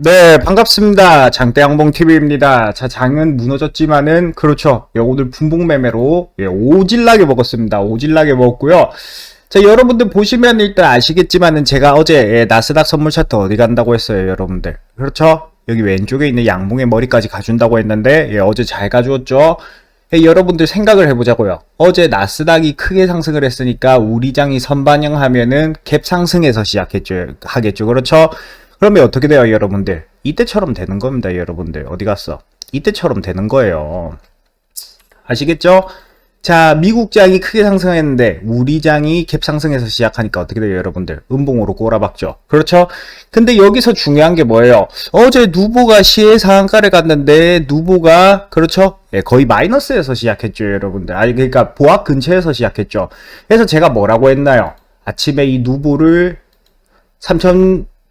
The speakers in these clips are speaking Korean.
네, 반갑습니다. 장대양봉TV입니다. 자, 장은 무너졌지만은, 그렇죠. 예, 오늘 분봉매매로, 예, 오질나게 먹었습니다. 오질나게 먹었고요. 자, 여러분들 보시면 일단 아시겠지만은, 제가 어제, 예, 나스닥 선물 차트 어디 간다고 했어요, 여러분들. 그렇죠? 여기 왼쪽에 있는 양봉의 머리까지 가준다고 했는데, 예, 어제 잘 가주었죠? 예, 여러분들 생각을 해보자고요. 어제 나스닥이 크게 상승을 했으니까, 우리 장이 선반영하면은, 갭 상승에서 시작했죠, 하겠죠. 그렇죠? 그러면 어떻게 돼요, 여러분들? 이때처럼 되는 겁니다, 여러분들. 어디 갔어? 이때처럼 되는 거예요. 아시겠죠? 자, 미국장이 크게 상승했는데, 우리 장이 갭 상승해서 시작하니까 어떻게 돼요, 여러분들? 음봉으로 꼬라박죠. 그렇죠? 근데 여기서 중요한 게 뭐예요? 어제 누보가 시의 상한가를 갔는데, 누보가, 그렇죠? 예, 거의 마이너스에서 시작했죠, 여러분들. 아니, 그러니까 보합 근처에서 시작했죠. 그래서 제가 뭐라고 했나요? 아침에 이 누보를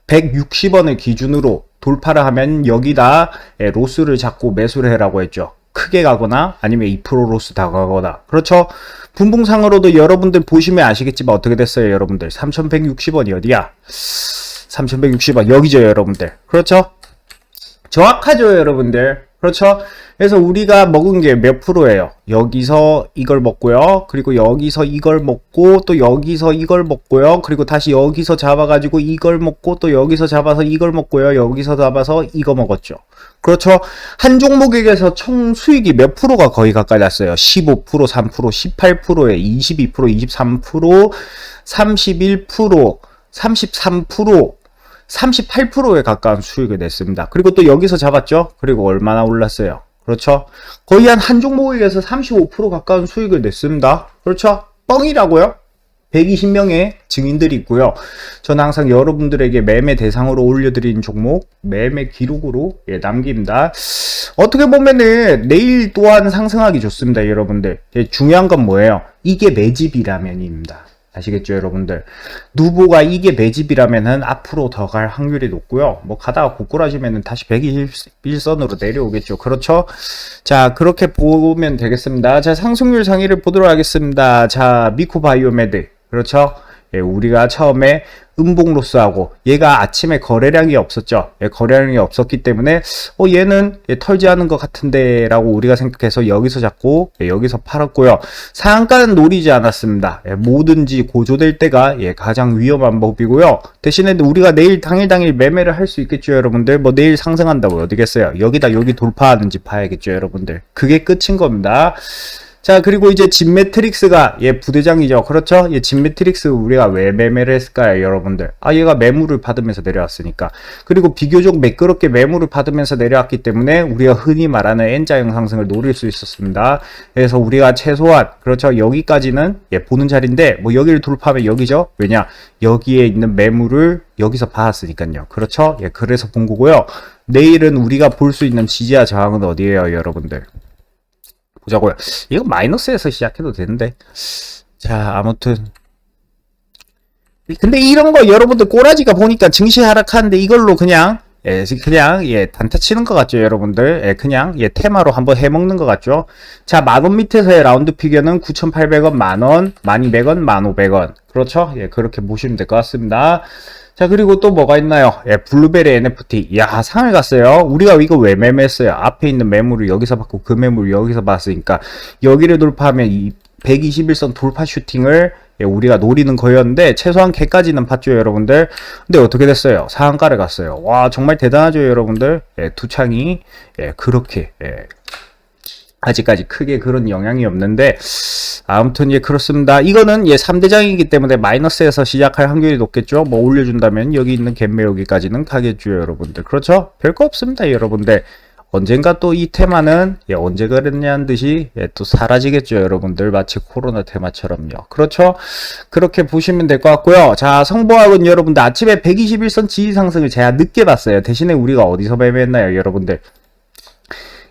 3,160원을 기준으로 돌파를 하면 여기다 예, 로스를 잡고 매수를 해라고 했죠. 크게 가거나 아니면 2% 로스 다 가거나. 그렇죠? 분봉상으로도 여러분들 보시면 아시겠지만 어떻게 됐어요, 여러분들? 3,160원이 어디야? 3,160원 여기죠, 여러분들. 그렇죠? 정확하죠, 여러분들. 그렇죠? 그래서 우리가 먹은 게 몇 프로예요? 여기서 이걸 먹고요. 그리고 여기서 이걸 먹고 또 여기서 이걸 먹고요. 그리고 다시 여기서 잡아가지고 이걸 먹고 또 여기서 잡아서 이걸 먹고요. 여기서 잡아서 이거 먹었죠. 그렇죠? 한 종목에서 총 수익이 몇 프로가 거의 가까이 났어요. 15%, 3%, 18%에 22%, 23%, 31%, 33%, 38%에 가까운 수익을 냈습니다. 그리고 또 여기서 잡았죠? 그리고 얼마나 올랐어요? 그렇죠? 거의 한 한 종목에서 35% 가까운 수익을 냈습니다. 그렇죠? 뻥이라고요? 120명의 증인들이 있고요. 저는 항상 여러분들에게 매매 대상으로 올려드린 종목 매매 기록으로 예, 남깁니다. 어떻게 보면은 내일 또한 상승하기 좋습니다, 여러분들. 예, 중요한 건 뭐예요? 이게 매집이라면입니다. 아시겠죠, 여러분들? 누보가 이게 매집이라면은 앞으로 더 갈 확률이 높고요. 뭐 가다가 고꾸라지면은 다시 121선으로 내려오겠죠. 그렇죠? 자, 그렇게 보면 되겠습니다. 자, 상승률 상위를 보도록 하겠습니다. 자, 미코바이오메드. 그렇죠? 예, 우리가 처음에 음봉로스하고 얘가 아침에 거래량이 없었죠. 예, 거래량이 없었기 때문에 어 얘는 예, 털지 않은 것 같은데라고 우리가 생각해서 여기서 잡고 예, 여기서 팔았고요. 상한가는 노리지 않았습니다. 예, 뭐든지 고조될 때가 예, 가장 위험한 법이고요. 대신에 우리가 내일 당일 당일 매매를 할 수 있겠죠, 여러분들. 뭐 내일 상승한다고 어디겠어요? 여기다 여기 돌파하는지 봐야겠죠, 여러분들. 그게 끝인 겁니다. 자, 그리고 이제 진 매트릭스가 얘 부대장이죠. 그렇죠? 얘 진 매트릭스 우리가 왜 매매를 했을까요, 여러분들? 아, 얘가 매물을 받으면서 내려왔으니까. 그리고 비교적 매끄럽게 매물을 받으면서 내려왔기 때문에 우리가 흔히 말하는 N자형 상승을 노릴 수 있었습니다. 그래서 우리가 최소한 그렇죠. 여기까지는 예, 보는 자리인데 뭐 여기를 돌파하면 여기죠. 왜냐? 여기에 있는 매물을 여기서 받았으니까요. 그렇죠? 예, 그래서 본 거고요. 내일은 우리가 볼 수 있는 지지와 저항은 어디예요, 여러분들? 보자고요. 이거 마이너스에서 시작해도 되는데. 자, 아무튼. 근데 이런 거 여러분들 꼬라지가 보니까 증시 하락하는데 이걸로 그냥 예, 그냥 예 단타 치는 것 같죠, 여러분들. 예, 그냥 예 테마로 한번 해 먹는 것 같죠. 자, 만원 밑에서의 라운드 피겨는 9,800원, 만원, 1200원, 1,500원. 그렇죠? 예, 그렇게 보시면 될 것 같습니다. 자, 그리고 또 뭐가 있나요? 예, 블루베리 NFT. 야, 상을 갔어요. 우리가 이거 왜 매매했어요? 앞에 있는 매물을 여기서 받고 그 매물을 여기서 봤으니까 여기를 돌파하면 이 121선 돌파 슈팅을 예, 우리가 노리는 거였는데 최소한 개까지는 봤죠 여러분들 근데 어떻게 됐어요 상한가를 갔어요 와 정말 대단하죠 여러분들 예, 두 창이 예, 그렇게 예, 아직까지 크게 그런 영향이 없는데 아무튼 예 그렇습니다. 이거는 예 3대장이기 때문에 마이너스에서 시작할 확률이 높겠죠. 뭐 올려준다면 여기 있는 갯매 여기까지는 가겠죠 여러분들. 그렇죠? 별거 없습니다 여러분들. 언젠가 또 이 테마는 예, 언제 그랬냐는 듯이 예, 또 사라지겠죠 여러분들. 마치 코로나 테마처럼요. 그렇죠? 그렇게 보시면 될 것 같고요. 자 성보학은 여러분들 아침에 121선 지지 상승을 제가 늦게 봤어요. 대신에 우리가 어디서 매매했나요 여러분들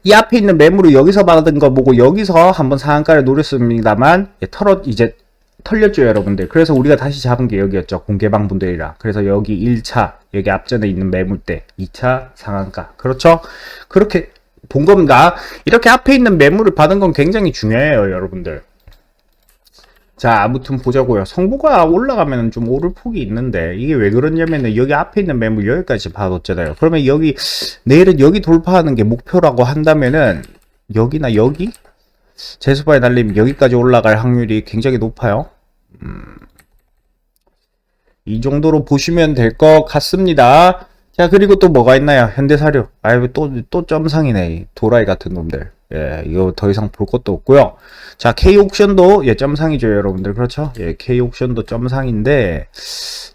이 앞에 있는 매물을 여기서 받은 거 보고 여기서 한번 상한가를 노렸습니다만 예, 털어 이제 털렸죠 여러분들. 그래서 우리가 다시 잡은 게 여기였죠 공개방 분들이라. 그래서 여기 1차 여기 앞전에 있는 매물대 2차 상한가. 그렇죠? 그렇게 본 겁니다. 이렇게 앞에 있는 매물을 받은 건 굉장히 중요해요 여러분들 자, 아무튼 보자고요. 성부가 올라가면 좀 오를 폭이 있는데 이게 왜 그러냐면은 여기 앞에 있는 매물 여기까지 봐뒀잖아요. 그러면 여기 내일은 여기 돌파하는 게 목표라고 한다면은 여기나 여기 제수바에 날리면 여기까지 올라갈 확률이 굉장히 높아요. 음, 이 정도로 보시면 될 것 같습니다. 자, 그리고 또 뭐가 있나요? 현대사료. 아유, 또, 또 점상이네. 도라이 같은 놈들. 예, 이거 더 이상 볼 것도 없고요. 자, K옥션도, 예, 점상이죠, 여러분들. 그렇죠? 예, K옥션도 점상인데,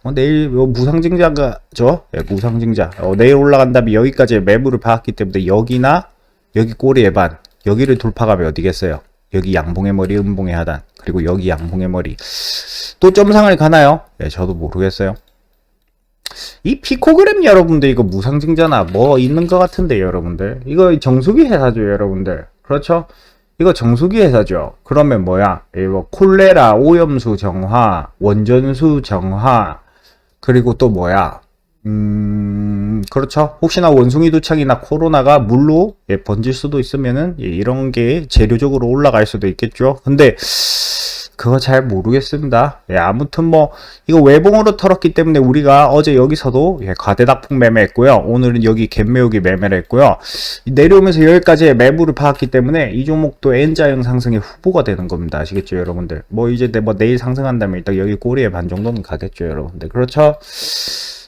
어, 내일, 요 무상증자가, 죠? 예, 무상증자. 어, 내일 올라간 다음에 여기까지 매물을 받았기 때문에 여기나, 여기 꼬리의 반, 여기를 돌파가면 어디겠어요? 여기 양봉의 머리, 음봉의 하단, 그리고 여기 양봉의 머리. 또 점상을 가나요? 예, 저도 모르겠어요. 이 피코그램 여러분들 이거 무상증자나 뭐 있는 것 같은데 여러분들. 이거 정수기 회사죠 여러분들. 그렇죠? 이거 정수기 회사죠. 그러면 뭐야? 이거 콜레라 오염수 정화 원전수 정화. 그리고 또 뭐야? 음 그렇죠? 혹시나 원숭이 도착이나 코로나가 물로 예, 번질 수도 있으면은 예, 이런 게 재료적으로 올라갈 수도 있겠죠? 근데 그거 잘 모르겠습니다. 예, 아무튼 뭐 이거 외봉으로 털었기 때문에 우리가 어제 여기서도 예, 과대닥풍 매매했고요. 오늘은 여기 갭매우기 매매를 했고요. 내려오면서 여기까지 매물을 받았기 때문에 이 종목도 N자형 상승의 후보가 되는 겁니다. 아시겠죠, 여러분들? 뭐 이제 내- 뭐 내일 상승한다면 일단 여기 꼬리에 반 정도는 가겠죠, 여러분들. 그렇죠?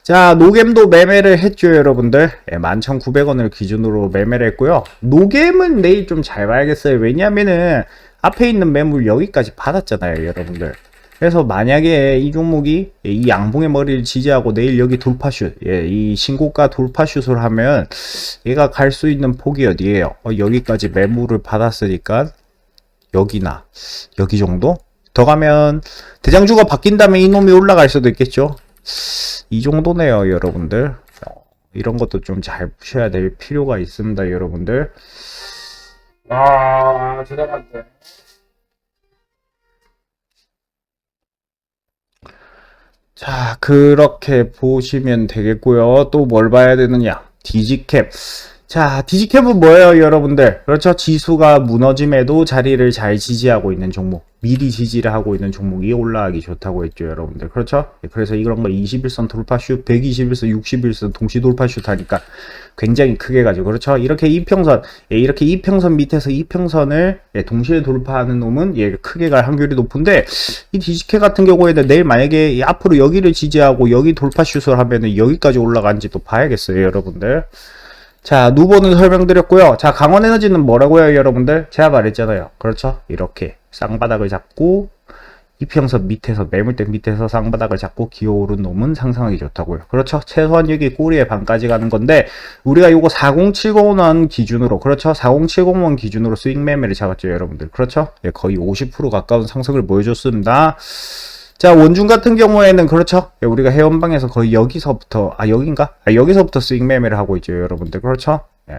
자, 노겜도 매매를 했죠, 여러분들. 예, 11,900원을 기준으로 매매를 했고요. 노겜은 내일 좀 잘 봐야겠어요. 왜냐면은 앞에 있는 매물 여기까지 받았잖아요, 여러분들. 그래서 만약에 이 종목이 이 양봉의 머리를 지지하고 내일 여기 돌파슛, 예, 이 신고가 돌파슛을 하면 얘가 갈 수 있는 폭이 어디예요? 어, 여기까지 매물을 받았으니까 여기나 여기 정도? 더 가면 대장주가 바뀐 다음에 이놈이 올라갈 수도 있겠죠. 이 정도네요, 여러분들. 어, 이런 것도 좀 잘 보셔야 될 필요가 있습니다, 여러분들. 아, 대단한데. 자, 그렇게 보시면 되겠고요. 또 뭘 봐야 되느냐? 디지캡. 자, 디지캡은 뭐예요, 여러분들? 그렇죠. 지수가 무너짐에도 자리를 잘 지지하고 있는 종목. 미리 지지를 하고 있는 종목이 올라가기 좋다고 했죠, 여러분들. 그렇죠? 예, 그래서 이런 거 21선 돌파슛, 121선, 61선 동시 돌파슛 하니까 굉장히 크게 가지고. 그렇죠? 이렇게 이평선, 예, 이렇게 이평선 밑에서 이평선을 예, 동시에 돌파하는 놈은 예, 크게 갈 확률이 높은데 이 디지캡 같은 경우에는 내일 만약에 이 앞으로 여기를 지지하고 여기 돌파슛을 하면은 여기까지 올라간지 또 봐야겠어요, 여러분들. 자, 누보는 설명드렸고요. 자, 강원 에너지는 뭐라고요, 여러분들? 제가 말했잖아요. 그렇죠? 이렇게 쌍바닥을 잡고 이평선 밑에서 매물대 밑에서 쌍바닥을 잡고 기어오른 놈은 상상하기 좋다고요. 그렇죠? 최소한 여기 꼬리에 반까지 가는 건데 우리가 요거 4070원 기준으로 그렇죠? 4070원 기준으로 스윙 매매를 잡았죠, 여러분들. 그렇죠? 예, 거의 50% 가까운 상승을 보여줬습니다. 자, 원중 같은 경우에는 그렇죠. 예, 우리가 회원방에서 거의 여기서부터 아 여긴가? 아, 여기서부터 스윙 매매를 하고 있죠, 여러분들. 그렇죠? 예.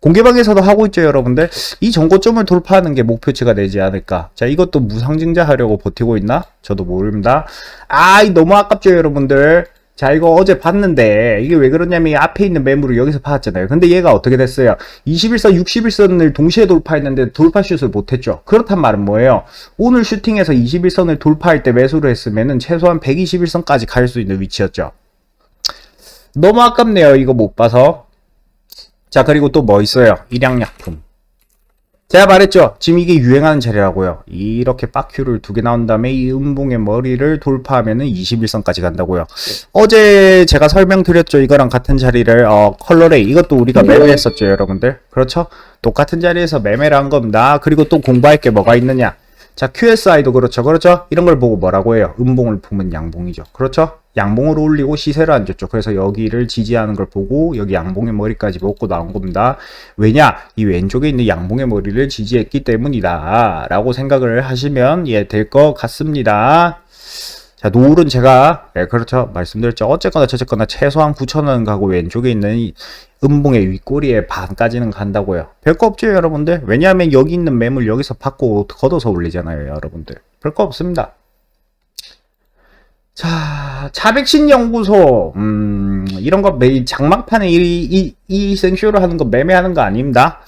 공개방에서도 하고 있죠, 여러분들. 이 정고점을 돌파하는 게 목표치가 되지 않을까. 자, 이것도 무상증자 하려고 버티고 있나? 저도 모릅니다. 아, 이 너무 아깝죠, 여러분들. 자, 이거 어제 봤는데, 이게 왜 그러냐면, 이 앞에 있는 매물을 여기서 받았잖아요. 근데 얘가 어떻게 됐어요? 21선, 61선을 동시에 돌파했는데, 돌파슛을 못했죠. 그렇단 말은 뭐예요? 오늘 슈팅에서 21선을 돌파할 때 매수를 했으면은, 최소한 121선까지 갈 수 있는 위치였죠. 너무 아깝네요, 이거 못 봐서. 자, 그리고 또 뭐 있어요? 일양약품. 제가 말했죠. 지금 이게 유행하는 자리라고요. 이렇게 빠큐를 두 개 나온 다음에 이 음봉의 머리를 돌파하면은 21선까지 간다고요. 어제 제가 설명드렸죠. 이거랑 같은 자리를 어, 컬러레이 이것도 우리가 매매했었죠, 여러분들. 그렇죠? 똑같은 자리에서 매매를 한 겁니다. 그리고 또 공부할 게 뭐가 있느냐? 자, QSI도 그렇죠. 그렇죠? 이런 걸 보고 뭐라고 해요? 음봉을 품은 양봉이죠. 그렇죠? 양봉을 올리고 시세를 안 줬죠. 그래서 여기를 지지하는 걸 보고 여기 양봉의 머리까지 먹고 나온 겁니다. 왜냐? 이 왼쪽에 있는 양봉의 머리를 지지했기 때문이다. 라고 생각을 하시면 예, 될 것 같습니다. 자, 노을은 제가, 예, 그렇죠. 말씀드렸죠. 어쨌거나 저쨌거나 최소한 9,000원 가고 왼쪽에 있는 이 음봉의 윗꼬리에 반까지는 간다고요. 별거 없죠, 여러분들. 왜냐하면 여기 있는 매물 여기서 받고 걷어서 올리잖아요, 여러분들. 별거 없습니다. 자, 차백신 연구소, 음, 이런 거 매일 장막판에 이, 이, 이 생쇼를 하는 거 매매하는 거 아닙니다.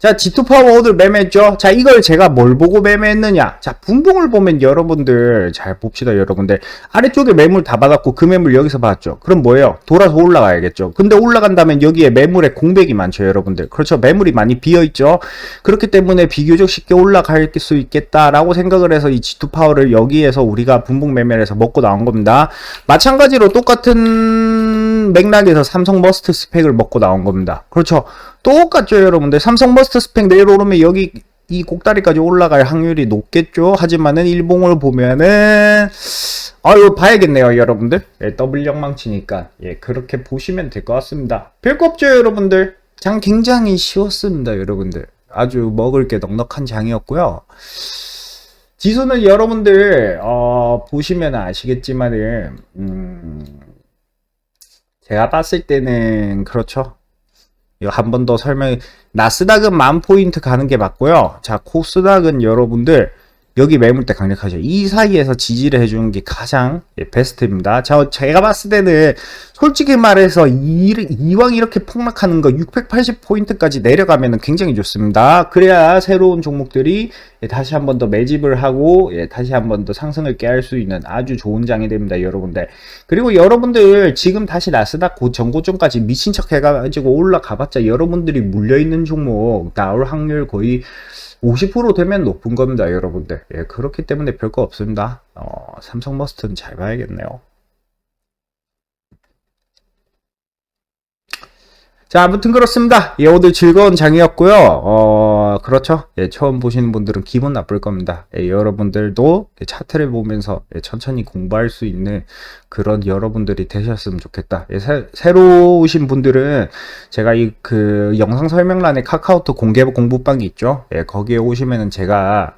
자, G2 파워 오늘 매매했죠? 자, 이걸 제가 뭘 보고 매매했느냐? 자, 분봉을 보면 여러분들, 잘 봅시다, 여러분들. 아래쪽에 매물 다 받았고, 그 매물 여기서 받았죠? 그럼 뭐예요? 돌아서 올라가야겠죠? 근데 올라간다면 여기에 매물에 공백이 많죠, 여러분들. 그렇죠? 매물이 많이 비어있죠? 그렇기 때문에 비교적 쉽게 올라갈 수 있겠다라고 생각을 해서 이 G2 파워를 여기에서 우리가 분봉 매매를 해서 먹고 나온 겁니다. 마찬가지로 똑같은 맥락에서 삼성 머스트 스펙을 먹고 나온 겁니다. 그렇죠? 똑같죠, 여러분들. 삼성 머스트 스펙 내일 오르면 여기 이 꼭다리까지 올라갈 확률이 높겠죠. 하지만은 일봉을 보면은 아유 봐야겠네요, 여러분들. 예, 더블 영망치니까 예 그렇게 보시면 될 것 같습니다. 별거 없죠, 여러분들. 장 굉장히 쉬웠습니다, 여러분들. 아주 먹을 게 넉넉한 장이었고요. 지수는 여러분들 어, 보시면 아시겠지만은 음, 제가 봤을 때는 그렇죠. 한 번 더 설명. 나스닥은 만 포인트 가는 게 맞고요. 자, 코스닥은 여러분들 여기 매물대 강력하죠. 이 사이에서 지지를 해주는 게 가장 예, 베스트입니다. 자, 제가 봤을 때는 솔직히 말해서 이, 이왕 이렇게 폭락하는 거 680포인트까지 내려가면 굉장히 좋습니다. 그래야 새로운 종목들이 예, 다시 한 번 더 매집을 하고 예, 다시 한 번 더 상승을 깨할 수 있는 아주 좋은 장이 됩니다, 여러분들. 그리고 여러분들 지금 다시 나스닥 고 전고점까지 미친 척 해가지고 올라가봤자 여러분들이 물려있는 종목 나올 확률 거의 50% 되면 높은 겁니다, 여러분들. 예, 그렇기 때문에 별거 없습니다. 어, 삼성 머스트는 잘 봐야겠네요. 자, 아무튼 그렇습니다. 예, 오늘 즐거운 장이었고요. 어, 그렇죠. 예, 처음 보시는 분들은 기분 나쁠 겁니다. 예, 여러분들도 차트를 보면서 예, 천천히 공부할 수 있는 그런 여러분들이 되셨으면 좋겠다. 예, 새, 새로 오신 분들은 제가 이 그 영상 설명란에 카카오톡 공개 공부방이 있죠. 예, 거기에 오시면은 제가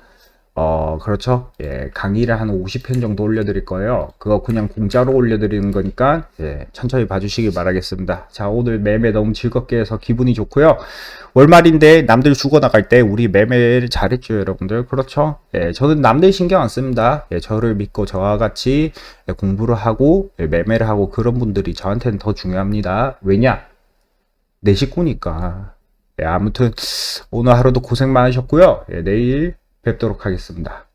어, 그렇죠. 예, 강의를 한 50편 정도 올려드릴 거예요. 그거 그냥 공짜로 올려드리는 거니까, 예, 천천히 봐주시기 바라겠습니다. 자, 오늘 매매 너무 즐겁게 해서 기분이 좋고요. 월말인데 남들 죽어나갈 때 우리 매매를 잘했죠, 여러분들. 그렇죠. 예, 저는 남들 신경 안 씁니다. 예, 저를 믿고 저와 같이 예, 공부를 하고, 예, 매매를 하고 그런 분들이 저한테는 더 중요합니다. 왜냐? 내 식구니까. 예, 아무튼, 오늘 하루도 고생 많으셨고요. 예, 내일 뵙도록 하겠습니다.